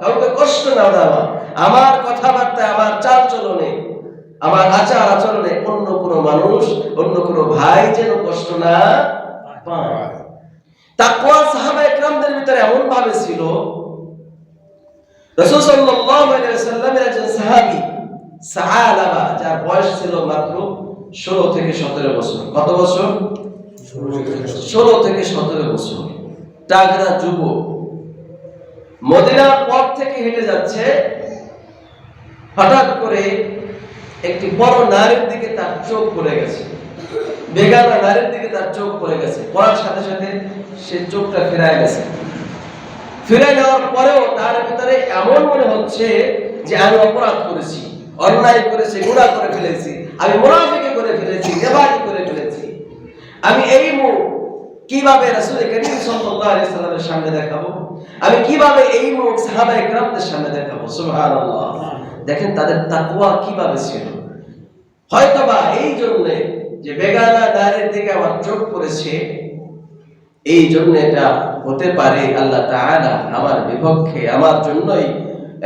কাউকে কষ্ট না দেওয়া, আমার কথাবার্তায় আমার চাল চলনে, আমার আচার আচরণে অন্য কোনো মানুষ, অন্য কোনো ভাই যেন কষ্ট না পায়। তাকওয়া সাহাবা একরামদের ভিতরে এমন ভাবে ছিল, রাসূল সাল্লাল্লাহু আলাইহি সাল্লামের একজন সাহাবী সাহালাবা যার বয়স ছিল মাত্র 16 থেকে 17 বছর। কত বছর? 16 থেকে 17 বছর। টাগরা যুবক। মদিনার পথ থেকে হেঁটে যাচ্ছে। হঠাৎ করে একটি বড় নারীর দিকে তার চোখ পড়ে গেছে। বেগানা নারীর দিকে তার চোখ পড়ে গেছে। পড়ার সাথে সাথে সে চোখটা ফেরায় গেছে। ফিরে যাওয়ার পরেও তার ভিতরে এমন মনে হচ্ছে যে আমি অপরাধ করেছি, অন্যায় করেছি গুণা করে ফেলেছি, আমি মুনাফিকে করে ফেলেছি দেবানি করে ফেলেছি। আমি এই মুখ কীভাবে রাসূল করিম সাল্লাল্লাহু আলাইহি সাল্লামের সামনে দেখাবো? আমি কীভাবে এই মুখ সাহাবা একরামদের সামনে দেখাবো? সুবহানাল্লাহ। দেখেন তাদের তাকওয়া কীভাবে ছিল। হয়তোবা এই জন্য যে বেগানা নারীর দিকে আমার চোখ পড়েছে, এই জন্য এটা হতে পারে আল্লাহ তাআলা আমার বিপক্ষে আমার জন্যই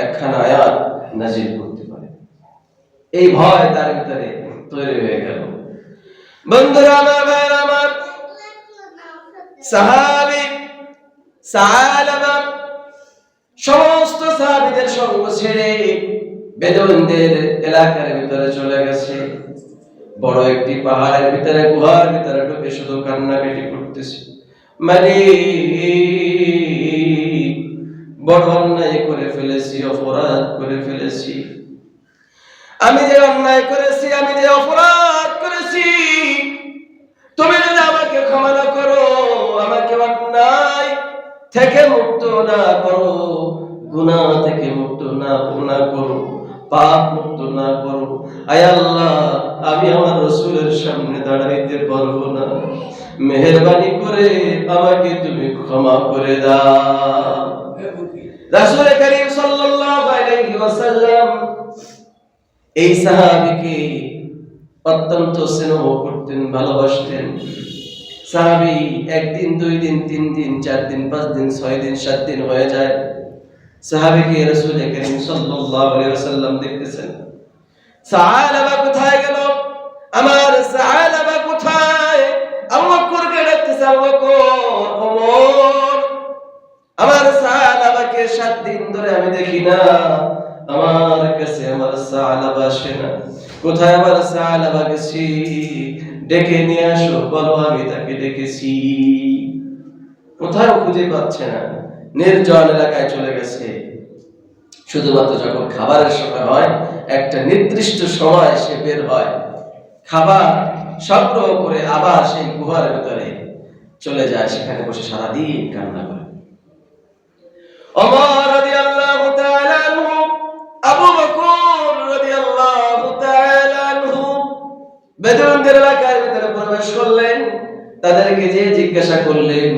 একখানা আয়াত নাজিল করতে পারে। এই ভয় তার ভিতরে তৈরি হয়ে গেল। বন্ধুরা, আমার আমার সাহাবী সাহালামা সমস্ত সাহাবীদের সঙ্গ ছেড়ে বেদুইনদের এলাকার ভিতরে চলে গেছে। বড় একটি পাহাড়ের ভিতরে, গুহার ভিতরে ঢুকে শুধু কান্নাকাটি করতেছে। মানে বড় অন্যায় করে ফেলেছি, অপরাধ করে ফেলেছি। আমি যে অন্যায় করেছি, আমি যে অপরাধ থেকে মুক্ত না করো, গুনাহ থেকে মুক্ত না না করো, পাপ মুক্ত না করো। আয় আল্লাহ, আমি আমার রসুলের সামনে দাঁড়াইতে পারব না। মেহেরবানি করে আমাকে তুমি ক্ষমা করে দাও। রাসূল করিম সাল্লাল্লাহু আলাইহি ওয়াসাল্লাম এই সাহাবীকে অত্যন্ত স্নেহ করতেন, ভালোবাসতেন। সাহাবী একদিন দুই দিন তিন দিন চার দিন পাঁচ দিন ছয় দিন সাত দিন হয়ে যায়। সাহাবীকে রাসূল করিম ওয়াসাল্লাম দেখতেছেন। সাহাবা কোথায় গেল? আমার সাহাবা কোথায়? আবু বকরকে ডাকতেছে? আবু বকর ওমর আমার সাহাবাকে সাত দিন ধরে আমি দেখি না। আমার কাছে আমার সাহাবা আসে না। কোথায় আমার সাহাবা গেছি? ডেকে নিয়ে আসো, বলো আমি তাকে ডেকেছি। কোথাও খুঁজে পাচ্ছে না, নির্জন এলাকায় চলে গেছে। শুধুমাত্র যখন খাবারের সময় হয়, একটা নির্দিষ্ট সময় সে বের হয়। খাবার সংগ্রহ করে আবার সেই গুহার ভিতরে চলে যায়, সেখানে বসে সারাদিন কান্না করে। ওমর বেদুইনদের এলাকার ভিতরে প্রবেশ করলেন, তাদেরকে যে জিজ্ঞাসা করলেন,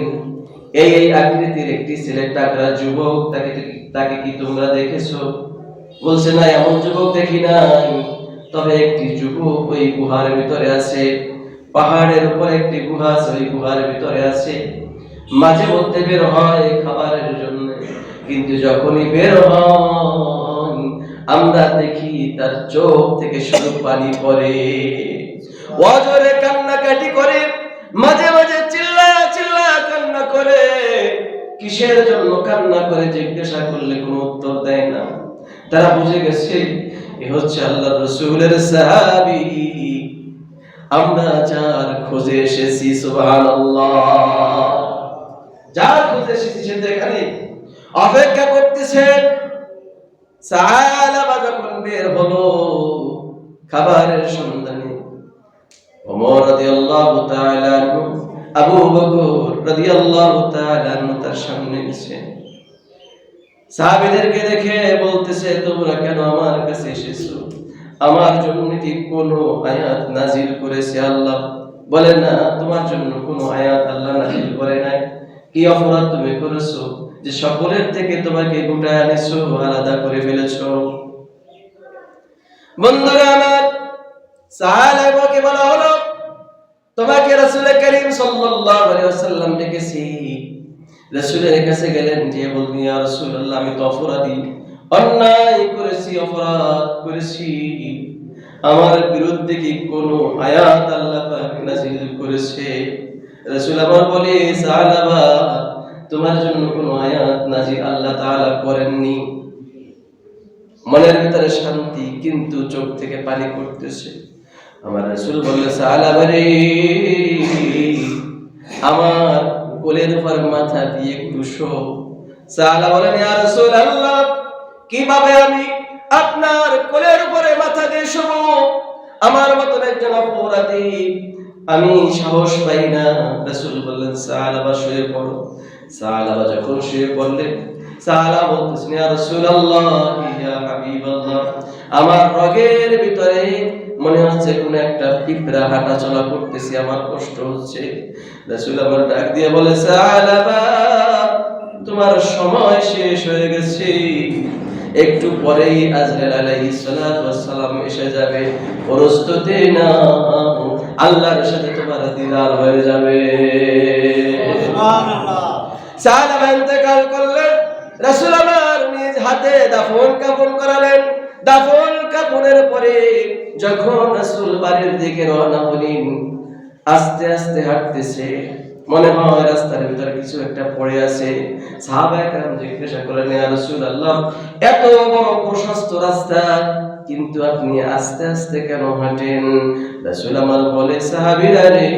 এই এই আকৃতির একটি ছেলে টাকরা যুবক, তাকে তাকে কি তোমরা দেখেছ? বলছে, না, এমন যুবক দেখি নাই। তবে একটি যুবক ওই গুহার ভিতরে আছে। পাহাড়ের উপর একটি গুহা আছে, ওই গুহার ভিতরে আছে। মাঝে মধ্যে বের হয় খাবারের জন্য। কিন্তু যখনই বের হয় আমরা দেখি তার চোখ থেকে শুধু পানি পড়ে। অজরে কান্নাকাটি করে, মাঝে মাঝে চিল্লা চিল্লা কান্না করে। কিসের জন্য কান্না করে জিজ্ঞাসা করলে কোনো উত্তর দেয় না। তারা বুঝে গেছে, এ হচ্ছে আল্লাহ রসুলের সাহাবি। আমরা যার খোঁজে এসেছি, সুবহানাল্লাহ। যার খোঁজে এসেছি সে এখানে। অপেক্ষা করতেছেন সাহাবা যখন বের হলো, খাবারের সন্ধানে ওমর রাদিয়াল্লাহু তাআলা আবু বকর রাদিয়াল্লাহু তাআলা তার সামনে সাহাবীদেরকে দেখে বলতেছে, তোমরা কেন আমার কাছে এসেছ? আমার জন্য কি কোনো আয়াত নাজিল করেছে আল্লাহ? বলে না, তোমার জন্য কোনো আয়াত আল্লাহ নাজিল করে নাই। কি অপরাধ তুমি করেছ যে সকলের থেকে তোমাকে গোটায় আনিছো, আলাদা করে ফেলেছো? বন্ধুরা, আমার সাহাবাকে বলা হলো, তোমাকে রাসূল করিম সাল্লাল্লাহু আলাইহি ওয়াসাল্লাম ডেকেছি। রাসূলের কাছে গেলেন, যে ইয়া রাসূলুল্লাহ, আমি তো অপরাধী। অন্যায় করেছি, অপরাধ করেছি। আমার বিরুদ্ধে কি কোনো আয়াত আল্লাহ পাক নাযিল করেছে? রাসূল বলে সালাবা তোমার জন্য কোনো আয়াত নাযিল আল্লাহ তাআলা করেননি। মনের ভিতরে শান্তি কিন্তু চোখ থেকে পানি পড়তেছে। আমার রাসূল বললে সালাবা রে আমার কোলের উপর মাথা দিয়ে একটু শো। সালা বলেন ইয়া রাসূলুল্লাহ, কীভাবে আমি আপনার কোলের উপরে মাথা দিয়ে শোবো? আমার মতন একজন অপরাধী, আমি সাহস পাই না। রাসূল বললেন সালাবা শুয়ে পড়ো। সালাবা যখন শুয়ে পড়লেন সালা বলতেছেন ইয়া রাসূলুল্লাহ ইয়া হাবিবাল্লাহ। আমার রগের ভিতরে মনে হচ্ছে কোন একটা পিঁপড়া হাঁটা চলা করতেছি আমার কষ্ট হচ্ছে। রাসূল আমার ডাক দিয়ে বলে তোমার সময় শেষ হয়ে গেছে। একটু পরেই আজরাইল আলাইহিস সালাতু সালাম এসে যাবে। প্রস্তুতি না আল্লাহর সাথে তোমার দিদার হয়ে যাবে। ইন্তেকাল করলেন আমার নিজ হাতে দাফন করালেন। দাফন পরে যখন বাড়ির দিকে রওনা হলেন, আস্তে আস্তে হাঁটতেছে। মনে হয় রাস্তার ভিতরে কিছু একটা পড়ে আছে। জিজ্ঞাসা এত বড় প্রশস্ত রাস্তা, কিন্তু আপনি আস্তে আস্তে কেন হাঁটেন? রাসূল আমার বলে, সাহাবীরা রে,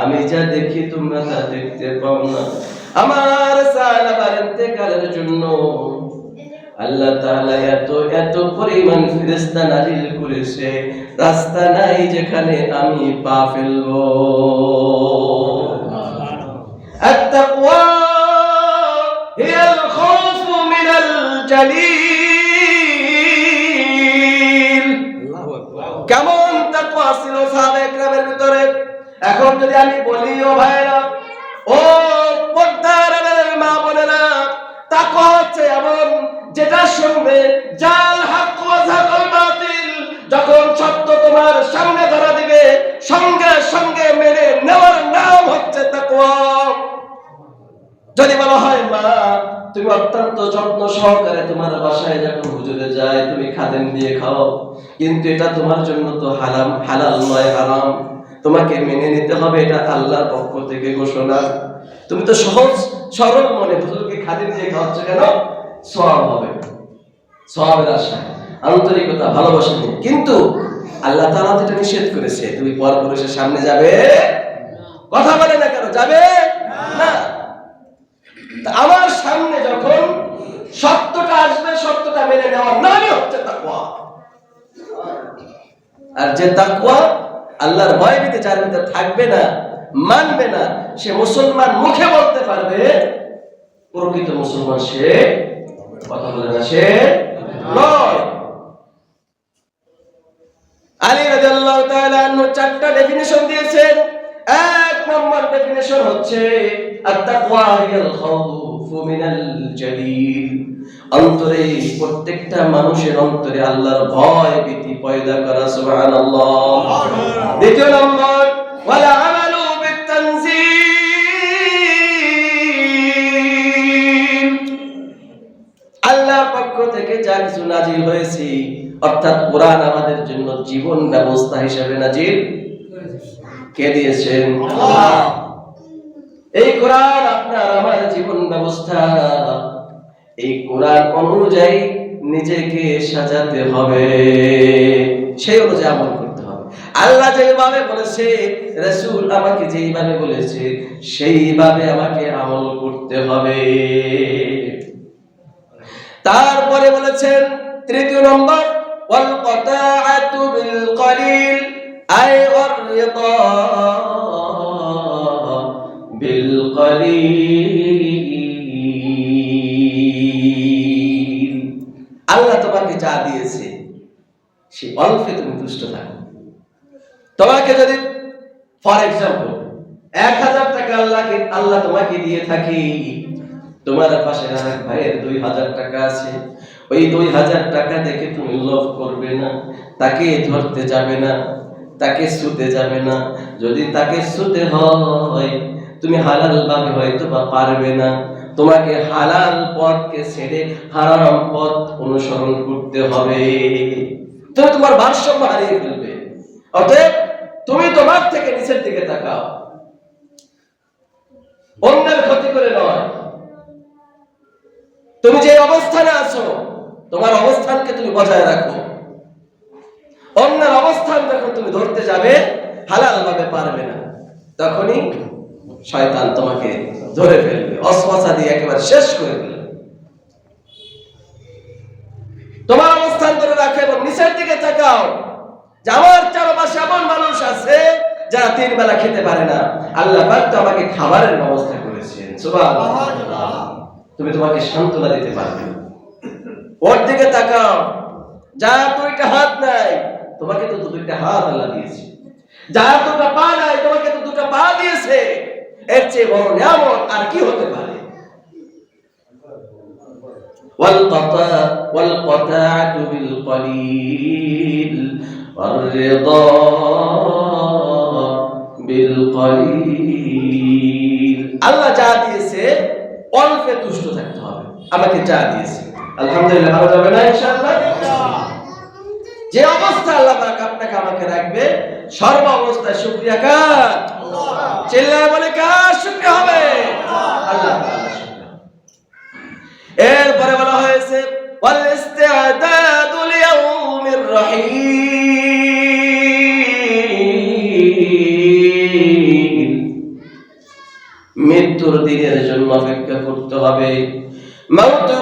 আমি যা দেখি তোমরা তা দেখতে পাও না। আমার সাহাবার ইন্তেকালের জন্য আল্লাহ তাআলা এত এত পরিমাণ ফেরেশতা নাজিল করেছে রাস্তা নাই যেখানে আমি পা ফেলবো التقوى هي الخوف من الجليل কেমন তাকওয়া ছিল সাহাবা একরামের ভিতরে এখন যদি আমি বলি ও ভাইরা ও মা বোনেরা তাকওয়া হচ্ছে এমন, যেটা শুনবে জাল হক বাতিল, যখন সত্য তোমার সামনে ধরা দিবে, সঙ্গে সঙ্গে মেনে নেওয়ার নাম হচ্ছে তাকওয়া। যদি বলা হয়, মা, তুমি অত্যন্ত যত্ন সহকারে তোমার বাসায় যখন হুজুরে যায়, তুমি খাদেম দিয়ে খাও, কিন্তু এটা তোমার জন্য তো হারাম হালাল নয়, হারাম। তোমাকে মেনে নিতে হবে, এটা আল্লাহর পক্ষ থেকে ঘোষণা। তুমি তো সহজ, সরল মনে, হুজুরকে খাদেম দিয়ে খাওয়াচ্ছ কেন? সওয়াব হবে। সওয়াবের আশা আন্তরিকতা, ভালোবাসা নিয়ে। কিন্তু আল্লাহ তাআলা তো এটা নিষেধ করেছে, তুমি পরপুরুষের সামনে যাবে? কথা বলে না কেন? যাবে? না। আমার সামনে যখন সত্যটা আসবে, সত্যটা মেনে নেওয়ার নামই হচ্ছে তাকওয়া। আর যে তাকওয়া আল্লাহর ভয় ভীতি যার ভিতরে থাকবে না, মানবে না সে মুসলমান মুখে বলতে পারবে, প্রকৃত মুসলমান সে কথা বলে না, সে নয়। আলী তাআলা চারটা ডেফিনেশন দিয়েছেন। এক নম্বর ডেফিনেশন হচ্ছে আত-তাকওয়া হিয়াল মিনাল জালিল। অন্তরে প্রত্যেকটা মানুষের অন্তরে আল্লাহর ভয় ভীতি পয়দা করা, সুবহানাল্লাহ। দ্বিতীয় নম্বর, ওয়ালা থেকে যা কিছু নাজিল হয়েছে, অর্থাৎ কোরআন আমাদের জন্য জীবন ব্যবস্থা হিসেবে নাজিল কে দিয়েছেন? এই কোরআন আপনার, আমার জীবন ব্যবস্থা। এই কোরআন অনুযায়ী নিজেকে সাজাতে হবে, সেই অনুযায়ী আমল করতে হবে। আল্লাহ যেভাবে বলেছে, রসুল আমাকে যেইভাবে বলেছে, সেইভাবে আমাকে আমল করতে হবে। তারপরে বলেছেন, তৃতীয় নম্বর, ওয়াল কতাআতু বিল কলিল, আই বিল আল্লাহ তোমাকে যা দিয়েছে, সে অল্পে তুমি তুষ্ট থাকো। তোমাকে যদি, ফর এক্সাম্পল, এক হাজার টাকা আল্লাহকে, আল্লাহ তোমাকে দিয়ে থাকি তোমার পাশে আরেক ভাইয়ের দুই হাজার টাকা আছে। ওই দুই হাজার টাকা দেখে তুমি লোভ করবে না, তাকে ধরতে যাবে না, তাকে শুতে যাবে না। যদি তাকে শুতে হয়, তুমি হালাল ভাবে হয়তো বা পারবে না। তোমাকে হালাল পথকে ছেড়ে হারাম পথ অনুসরণ করতে হবে। তুমি তোমার ভারসাম্য হারিয়ে ফেলবে। অতএব তুমি তোমার থেকে নিচের দিকে তাকাও। অন্যের ক্ষতি করে নয়। তুমি যে অবস্থানে আছো, তোমার অবস্থানকে তুমি বজায় রাখো। অন্যের অবস্থান যখন তুমি ধরতে যাবে, হালাল ভাবে পারবে না। তখনই শয়তান তোমাকে ধরে ফেলবে, অশ্বাসা দিয়ে একেবারে শেষ করে ফেলবে তোমার অবস্থান ধরে রাখো এবং নিচের দিকে তাকাও। যে আমার চারপাশে এমন মানুষ আছে, যারা তিন বেলা খেতে পারে না। আল্লাহ তো আমাকে খাবারের ব্যবস্থা করেছেন। সুবহানাল্লাহ। তুমি তোমাকে সান্ত্বনা দিতে পারবে না। ওর দিকে তাকাও যার দুইটা হাত নাই তোমাকে তো দুইটা হাত আল্লাহ দিয়েছে যার দুটো পা নাই তোমাকে তো দুটো পা দিয়েছে এর চেয়ে বড় নিয়ামত আর কি হতে পারে والقطاع والقطاعة بالقليل والرضا بالقليل আল্লাহ যা দিয়েছে অল্পে তুষ্ট থাকতে হবে। আমাকে যা দিয়েছে। আলহামদুলিল্লাহ ভালো যাবে না ইনশাআল্লাহ? যে অবস্থা আল্লাহ পাক আপনাকে আমাকে রাখবে সর্ব অবস্থায় শুকরিয়া কার? চিল্লায় বলে কার শুকরিয়া হবে? আল্লাহ এরপরে বলা হয়েছে ওয়াল ইস্তিআদাদু লিয়াউমির রহিম। মৃত্যুর দিনের জন্য অপেক্ষা হবে। মাউতু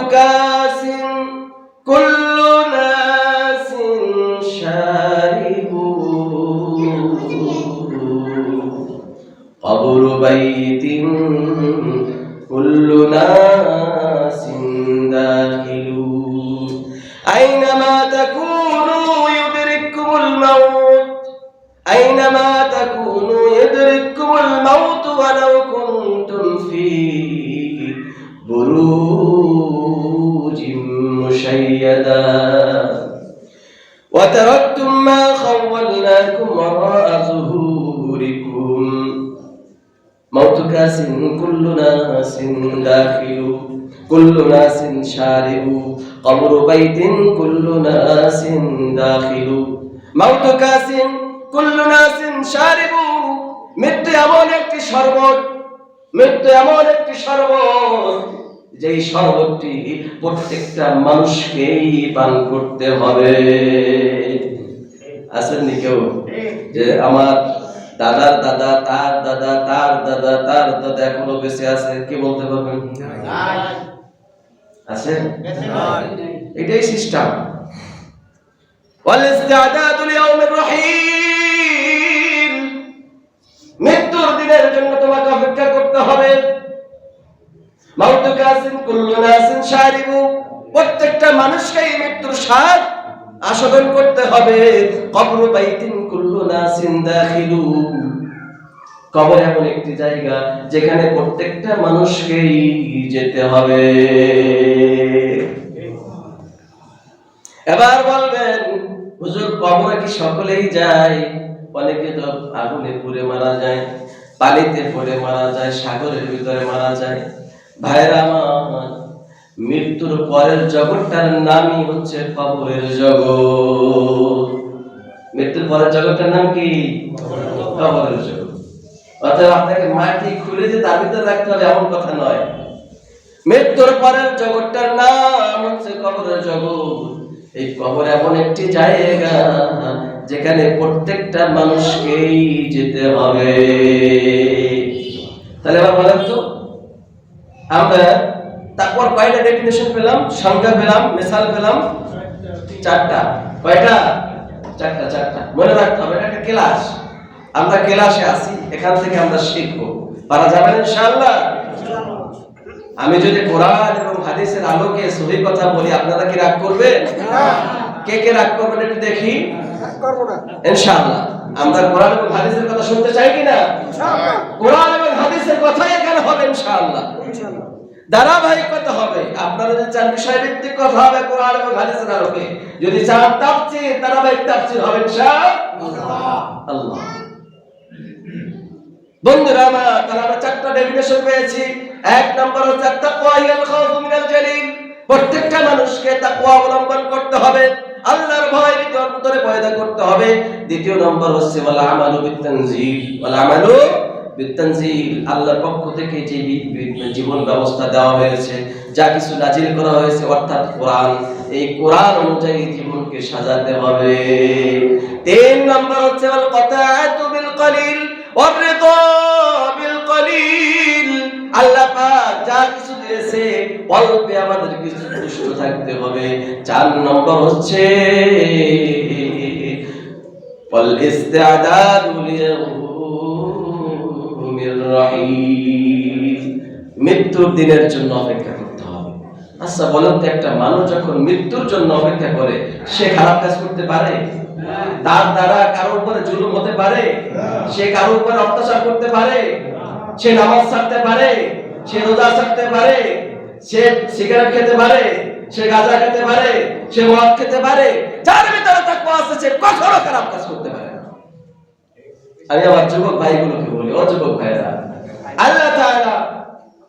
وتركتم ما خولناكم وراء ظهوركم موت كاس كل ناس داخل كل ناس شارب قبر بيت كل ناس داخل موت كاس কুল্লু নাসিন শারিবু মৃত্যু এমন একটি শরবত মৃত্যু এমন একটি শরবত যেই শরবতটি প্রত্যেকটা মানুষকেই পান করতে হবে আসেননি কেউ? যে আমার দাদার দাদা তার দাদা তার দাদা তার দাদা এখনও বেঁচে আছে কি বলতে পারবেন? আছে? এটাই সিস্টেম। মৃত্যুর দিনের জন্য তোমাকে অপেক্ষা করতে হবে। মাউতুকাসিন কুল্লুনাসিন শারিবু প্রত্যেকটা মানুষকেই মৃত্যুর সাথ আস্বাদন করতে হবে। কবর বাইতিন কুল্লু নাসিন দাখিলু। কবর এমন একটি জায়গা যেখানে প্রত্যেকটা মানুষকেই যেতে হবে। এবার বলবেন, হুজুর, কবরে কি সকলেই যায়? অনেকে তো আগুনে পুড়ে মারা যায়, পানিতে পড়ে মারা যায়, সাগরের ভিতরে মারা যায়। ভাইরা আমার মৃত্যুর পরের জগৎটার নামই হচ্ছে কবরের জগৎ। মৃত্যুর পরের জগৎটার নাম কি? কবরের জগৎ। অর্থাৎ আপনাকে মাটি খুলে যে তার ভিতরে রাখতে হবে এমন কথা নয়। মৃত্যুর পরের জগৎটার নাম হচ্ছে কবরের জগৎ। এই কবর এমন একটি জায়গা যেখানে প্রত্যেকটা মানুষকেই যেতে হবে। তাহলে এবার বলেন তো, আমরা তারপর কয়টা ডেফিনেশন পেলাম? সংজ্ঞা পেলাম মিসাল পেলাম চারটা। কয়টা? চারটা চারটা। মনে রাখতে হবে একটা ক্লাস আমরা ক্লাসে আছি এখান থেকে আমরা শিখব। পারা যাবে না ইনশাআল্লাহ? আমি যদি কোরআন এবং হাদিসের আলোকে সহি কথা বলি আপনারা কি রাগ করবেন? কে কে রাগ করবেন একটু দেখি? ইনশাআল্লাহ। আমরা কোরআন এবং হাদিসের কথা শুনতে চাই কি না কোরআন এবং হাদিসের কথাই এখানে হবে ইনশাআল্লাহ। ধারাবাহিকতা হবে। আপনারা যদি চান বিষয় ভিত্তিক কথা হবে কোরআন হাদিসের আলোকে। যদি চান ধারাবাহিক হবে ইনশাআল্লাহ। আল্লাহ। বন্ধুরা, আমার তাহলে আমরা চারটা ডেফিনেশন পেয়েছি। এক নম্বর হচ্ছে খাউফু মিনাল জালিল। প্রত্যেকটা মানুষকে তাকওয়া অবলম্বন করতে হবে। আল্লাহর ভয় অন্তরে পয়দা করতে হবে। দ্বিতীয় নম্বর হচ্ছে, ওয়াল আমালু বিতানজিল ওয়াল আমালু আল্লাহর পক্ষ থেকে যে জীবন ব্যবস্থা দেওয়া হয়েছে, যা কিছু নাজিল করা হয়েছে, অর্থাৎ কোরআন, এই কোরআন অনুযায়ী জীবনকে সাজাতে হবে। তিন নম্বর হচ্ছে আল বিল কলিল ওয়ারিদা বিল কলিল আল্লাহ যা কিছু দিয়েছে, অল্পে আমাদের কিছু সুস্থ থাকতে হবে। চার নম্বর হচ্ছে ওয়াল মৃত্যুর দিনের জন্য অপেক্ষা করতে হবে। আচ্ছা বলেন তো একটা মানুষ যখন মৃত্যুর জন্য অপেক্ষা করে, সে খারাপ কাজ করতে পারে? তার দ্বারা কারোর উপরে জুলুম হতে পারে? সে কারোর উপরে অত্যাচার করতে পারে? সে নামাজ ছাড়তে পারে? সে রোজা ছাড়তে পারে? সে সিগারেট খেতে পারে? সে গাঁজা খেতে পারে? সে মদ খেতে পারে? যার ভিতরে তাকওয়া আছে, সে কখনো খারাপ কাজ করতে পারে আমি আমার যুবক ভাইগুলোকে বলি ও যুবক ভাইরা আল্লাহ তাআলা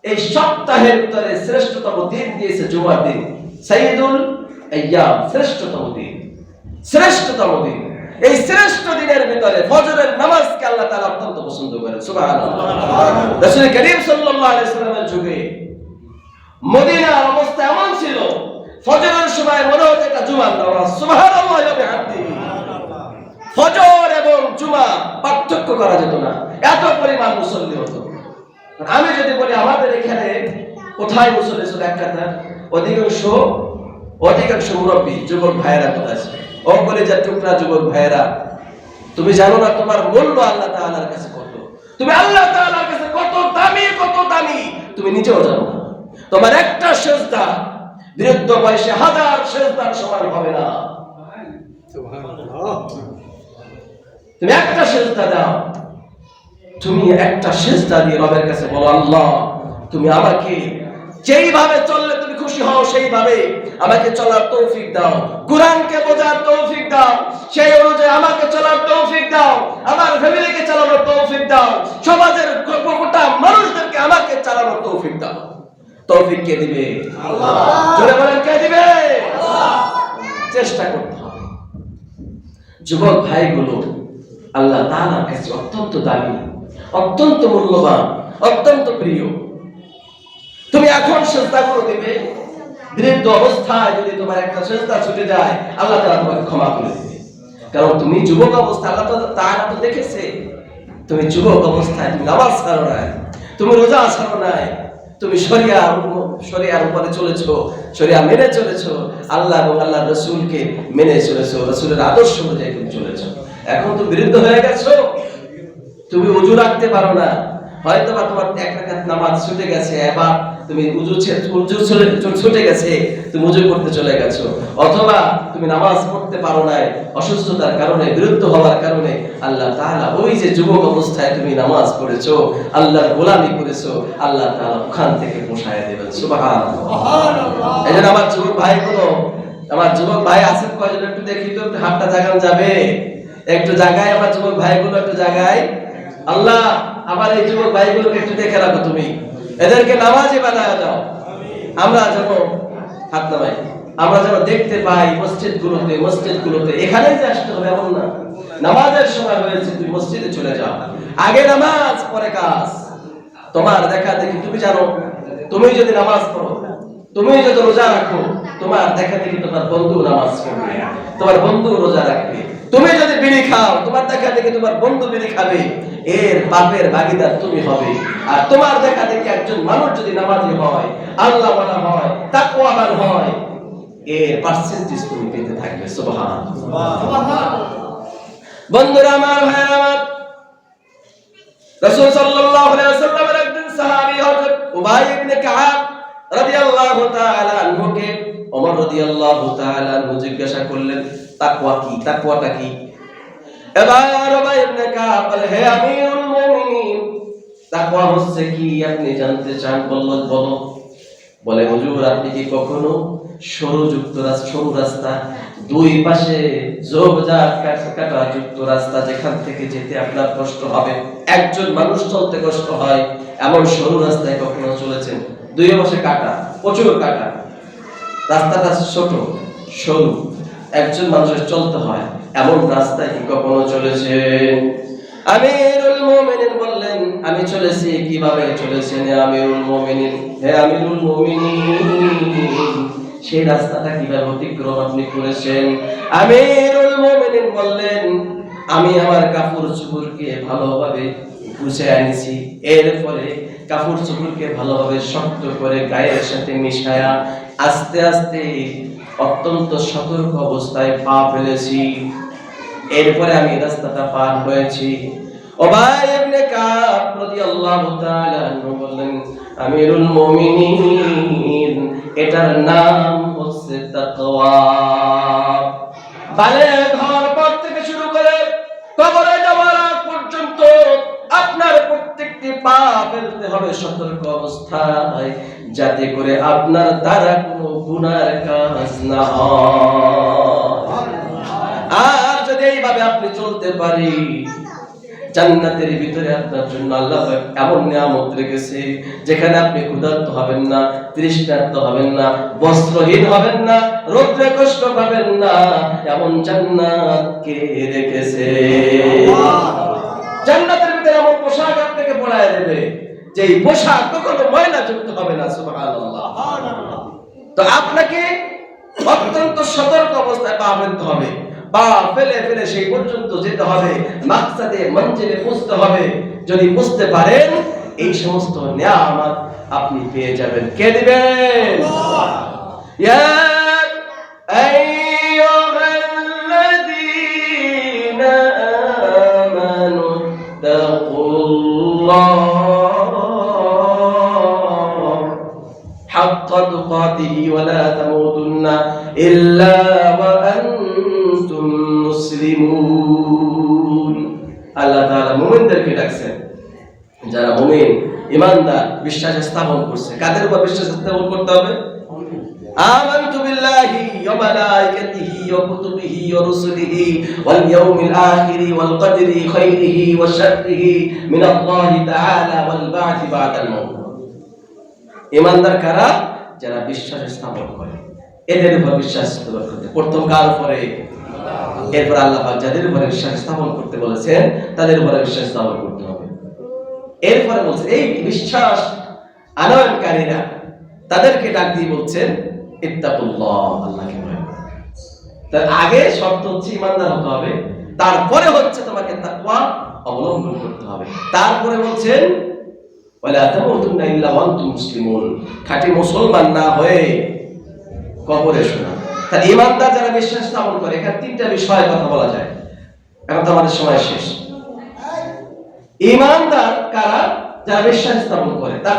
এই সপ্তাহের ভিতরে শ্রেষ্ঠতম দিন দিয়েছে জুমার দিন সাইয়্যিদুল আইয়াম শ্রেষ্ঠতম দিন শ্রেষ্ঠতম দিন। এই শ্রেষ্ঠ দিনের ভিতরে ফজরের নামাজকে আল্লাহ তাআলা অত্যন্ত পছন্দ করেন সুবহানাল্লাহ। রাসূল করিম সাল্লাল্লাহু আলাইহি সাল্লামের যুগে মদিনার অবস্থা এমন ছিল ফজরের সময় মনে হতো এটা জুমার নামাজ সুবহানাল্লাহ ওয়া বিহামদিহি। ফজর এবং জুমা পার্থক্য করা যেত না। এত পরিমাণ মুসল্লি হতো। আমি যদি বলি, আমাদের এখানে কোথায় মুসল্লি ছিল? এক কথা অধিকাংশ অধিকাংশ মুরব্বী যুবক ভাইয়েরা কোথায় ও যা টুকরা যুবক ভাইয়েরা, তুমি জানো না তোমার মূল্য আল্লাহ তাআলার কাছে কত? তুমি আল্লাহ তাআলার কাছে কত দামি কত দামি? তুমি নিজেও জানো না। তোমার একটা সেজদা বৃদ্ধ বয়সে হাজার সেজদার সমান হবে না। তুমি একটা সেজদা দাও। তুমি একটা সেজদা দিয়ে রবের কাছে বলো আল্লাহ তুমি আমাকে যেইভাবে চললে তুমি খুশি হও সেইভাবে আমাকে চলার তৌফিক দাও। কোরআনকে বোঝার তৌফিক দাও। সেই অনুযায়ী আমাকে চলার তৌফিক দাও। আমার ফ্যামিলিকে চালানোর তৌফিক দাও। সমাজের গোটা মানুষদেরকে আমাকে চালানোর তৌফিক দাও। তৌফিক কে দিবে? আল্লাহ। জোরে বলেন কে দিবে? চেষ্টা করতে হবে। যুবক ভাইগুলো আল্লাহ তাআলার কাছে অত্যন্ত দামি, অত্যন্ত মূল্যবান, অত্যন্ত প্রিয়। তুমি এখন করে দিবে। বৃদ্ধ অবস্থায় যদি তোমার একটা সেজদা ছুটে যায়, আল্লাহ তাআলা তোমাকে ক্ষমা করে দিবে। কারণ তুমি যুবক অবস্থা আল্লাহ তাআলা তো দেখেছে। তুমি যুবক অবস্থায়, তুমি নামাজ ছাড়ো নাই, তুমি রোজা ছাড়ো নাই, তুমি শরিয়া শরিয়ার উপরে চলেছো, শরিয়া মেনে চলেছো। আল্লাহ এবং আল্লাহ রসুলকে মেনে চলেছো, রসুলের আদর্শ অনুযায়ী তুমি চলেছো। এখন তো বিরুদ্ধ হয়ে গেছো। তুমি উজু রাখতে পারো না। হয়তো বা তোমার এক রাকাত নামাজ ছুটে গেছে এবার তুমি উজু উজু ছুটে- গেছে তুমি উজু করতে চলে গেছো। অথবা তুমি নামাজ পড়তে পারো নাই অসুস্থতার কারণে বিরুদ্ধ হওয়ার কারণে আল্লাহ তাআলা ওই যে যুবক অবস্থায় তুমি নামাজ পড়েছো আল্লাহর গোলামি করেছ আল্লাহ তাআলা ওখান থেকে পোষায় দেবেন। সুবহানাল্লাহ। এই জন্য আমার যুবক ভাই গুলো আমার যুবক ভাই আছেন কয়জন একটু দেখি তো হাতটা জাগান যাবে। একটু জায়গায় আমার যুবক ভাইগুলো একটু জায়গায় আল্লাহ, আমার এই যুবক ভাইগুলোকে একটু দেখে রাখো তুমি। এদেরকে নামাজে বানায় দাও। আমরা যেন হাত নামাই। আমরা যেন দেখতে পাই মসজিদ গুলোতে মসজিদ গুলোতে এখানে যে আসতে হবে, এমন না। নামাজের সময় হয়েছে তুমি মসজিদে চলে যাও। আগে নামাজ, পরে কাজ। তোমার দেখা দেখি, তুমি জানো, তুমি যদি নামাজ পড়ো, তুমি যদি রোজা রাখো, তোমার দেখা দেখি তোমার বন্ধু নামাজ পড়বে। তোমার বন্ধু রোজা রাখবে। তুমি যদি বিড়ি খাও, তোমার দেখা দেখি তোমার বন্ধু বিড়ি খাবে, এর পাপের ভাগিদার তুমি হবে। আর তোমার দেখা দেখি একজন মানুষ যদি নামাজি হয় আল্লাহ মানা হয় তাকওয়াবান হয়, এর পার্সেন্টেজ তুমি পেতে থাকবে, সুবহান। বন্ধুরা আমার ভাইরা আমার, রাসূল সাল্লাল্লাহু আলাইহি ওয়াসাল্লামের একজন সাহাবী হযরত উবাই ইবনে কাআব রাদিয়াল্লাহু তাআলা আনহুকে ওমর রাদিয়াল্লাহু তাআলা জিজ্ঞাসা করলেন, তাকওয়া কি? তাকওয়াটা কি? আপনি জানতে চান বলো। সরু রাস্তা, দুই পাশে যুক্ত রাস্তা যেখান থেকে যেতে আপনার কষ্ট হবে? একজন মানুষ চলতে কষ্ট হয়, এমন সরু রাস্তায় কখনো চলেছেন? দুই পাশে কাটা, প্রচুর কাটা। রাস্তাটা ছোট, সরু। একজন মানুষের চলতে হয়, এমন রাস্তায় কখনো চলেছে? আমিরুল বললেন, আমি চলেছি, কীভাবে চলেছেন আমিরুল মুমিনিন? হে আমিরুল মুমিনিন, সেই রাস্তাটা কীভাবে অতিক্রম আপনি করেছেন? আমিরুল বললেন, আমি আমার কাপড় চুপুরকে ভালোভাবে গুছে আনিছি। এরপরে কাপড় চুপুরকে ভালোভাবে শক্ত করে গায়ের সাথে মিশায়া আস্তে আস্তে অত্যন্ত সতর্ক অবস্থায় পা ফেলেছি। এরপরে আমি রাস্তাটা পার হয়েছি। ওবাই এটার নাম হচ্ছে থেকে শুরু করে কবরে প্রত্যেকটি পা ফেলতে হবে সতর্ক অবস্থায় যাতে করে আপনার দ্বারা কোনো গুনার কাজ না আর যদি এইভাবে আপনি চলতে পারি জান্নাতের ভিতরে আপনার জন্য আল্লাহ এমন নিয়ামত রেখেছে যেখানে আপনি ক্ষুধার্ত হবেন না তৃষ্ণার্ত হবেন না বস্ত্রহীন হবেন না রৌদ্রে কষ্ট পাবেন না এমন জান্নাত কে রেখেছে জান্নাতের ভিতরে এমন পোশাক পরায় দেবে। যে এই পোশাক কখনো ময়লা যুক্ত হবে না সুবহানাল্লাহ। তো আপনাকে অত্যন্ত সতর্ক অবস্থায় পা ফেলতে হবে। পা ফেলে ফেলে সেই পর্যন্ত যেতে হবে। মাকসাদে মঞ্জিলে পৌঁছতে হবে। যদি বুঝতে পারেন এই সমস্ত নিয়ামত আপনি পেয়ে যাবেন। কে দিবেন? ইয়া করছে কাদের উপর বিশ্বাস স্থাপন করতে হবে آمنت بالله وملائكته وكتبه ورسله واليوم الآخر والقدر خيره وشره من الله تعالى والبعث بعد الموت ইমানদার কারা যারা বিশ্বাস স্থাপন করে এদের উপর বিশ্বাস স্থাপন করতে প্রথম কার উপরে এরপর আল্লাহ পাক যাদের উপরে বিশ্বাস স্থাপন করতে বলেছেন তাদের উপরে বিশ্বাস স্থাপন করতে হবে এরপরে বলছে এই বিশ্বাস আনয়নকারীরা তাদেরকে ডাক দিয়ে বলছেন আল্লাহকে ভয় তার আগে শর্ত হচ্ছে ইমানদার হতে হবে, তারপরে হচ্ছে তোমাকে তাকওয়া অবলম্বন করতে হবে। তারপরে বলছেন, ওয়ালা ইল্লা মুসলিমুন খাঁটি মুসলমান না হয়ে কবরে শোনা। তাহলে ইমানদার যারা বিশ্বাস স্থাপন করে, এখানে তিনটা বিষয়ে কথা বলা যায়। এখন তো আমাদের সময় শেষ। ইমানদার কারা? যারা বিশ্বাস স্থাপন করে তা